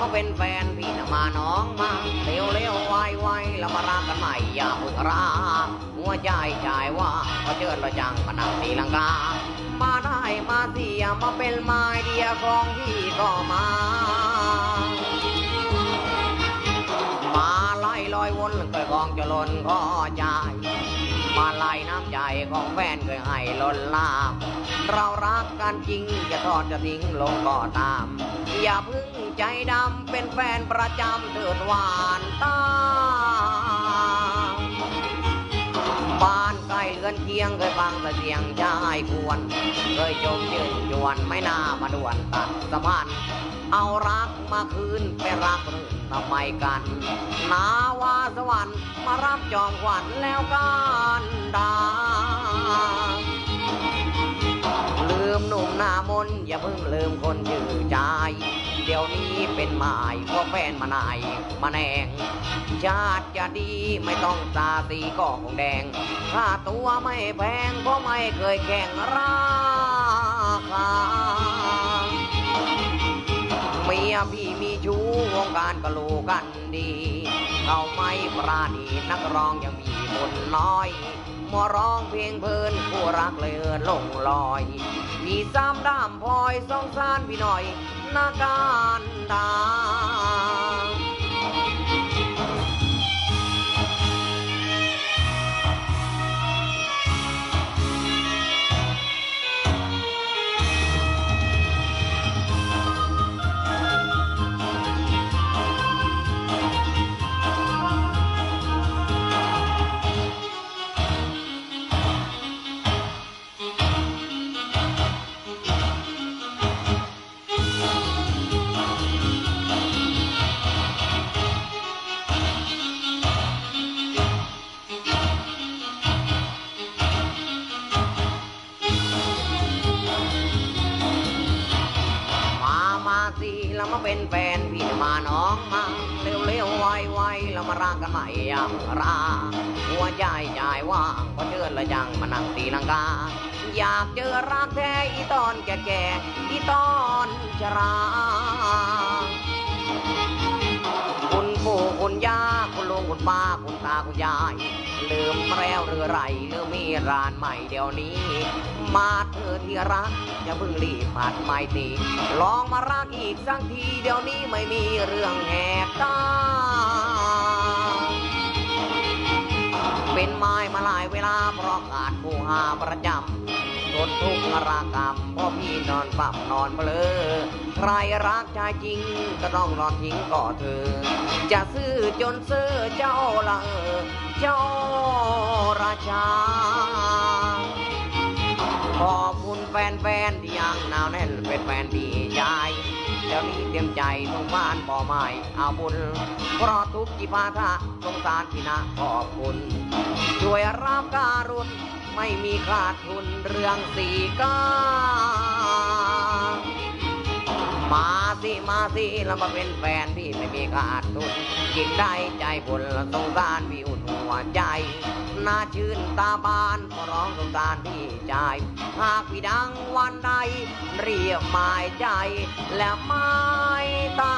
มาเป็นแฟนพี่นะมาน้องมาเร็วเร็วไวไวแล้วมารักกันใหม่อย่าเพิ่งรักหัวใจใจว่าเขาเชิญเราจังมานั่งตีลังกา มาได้มาเสียมาเป็นไม้เดียของพี่ก็มา มาไล่ลอยวนเคยกองจะล้นก็ใจ มาไล่น้ำใจของแฟนเคยให้ล้นลาม เรารักกันจริงจะทอดจะทิ้งลงก็ตาม อย่าพึ่งใจดำเป็นแฟนประจำเถิดหวานตา นเคียงเคยฟังแต่เสียงชายควร เคยจมยืนยวนไม่น่ามาด่วนตัดสะพานเอารักมาคืนไปรักรื่นทำไมกันนาวาสวรรค์มารับจอมขวัญแล้วกันดาลืมหนุ่มหน้ามนอย่าเพิ่งลืมคนชื่อใจ ดี๋ยวนี้เป็นหมายเพราะแฟนมานายมาแนง ชาติจะดีไม่ต้องตาตีก็คงแดงค่าตัวไม่แพงเพราะไม่เคยแข่งราคาเมียพี่มีชู้วงการก็รู้กันดี เขาไม่ปราณีนักร้องยังมีคนน้อย มาร้องเพลงเพลินผู้รักเลยลงลอย พี่ซ้ำด้ามพลอยสองสานพี่หน่อยนาการดามาาสิแล้วมาเป็นแฟนพี่มาน้องมาเร็วเร็วๆไวไวๆแล้วมารักกันใหม่ยามราหัวใจใจว่างก็เชิญละยังมานั่งตีลังกา อยากเจอรักแท้อีตอนแก่ๆอีตอนชรา คุณป้าคุณตาคุณยาย ลืมแล้วหรือไรหรือมีร้านใหม่เดี๋ยวนี้ มาเธอที่รักอย่าเพิ่งรีบผัดไม่ตีลองมารักอีกสักทีเดี๋ยวนี้ไม่มีเรื่องแหกตาเป็นไม้มาหลายเวลาเพราะขาดผู้หาประจำ ทนทุกขรากรรมพ่อพี่นอนปับนอนเปลอใครรักชายจริงก็ต้องนอนทิ้งก่อเธอ จะซื้อจนซื้อเจ้าละเออเจ้าราชา ขอบคุณแฟนๆที่ยังหนาวแน่นเป็นแฟนดี ใจเดี๋ยวนี้เตรียมใจต้องบ้านบ่อไม้เอาบุญเพราะทุกข์ที่พาทะสงสารที่นะขอบคุณช่วยรับการุณไม่มีขาดทุนเรื่องสีกามาสิมาสิแล้วมาเป็นแฟนพี่ไม่มีขาดทุนยิ่งได้ใจบุญละสงสารพี่อุ่น ว่นใจน่าชื่นตาบานก็ร้องร้องการที่ใจ หากพี่ดังวันใด เรียกหมายใจและไม่ตา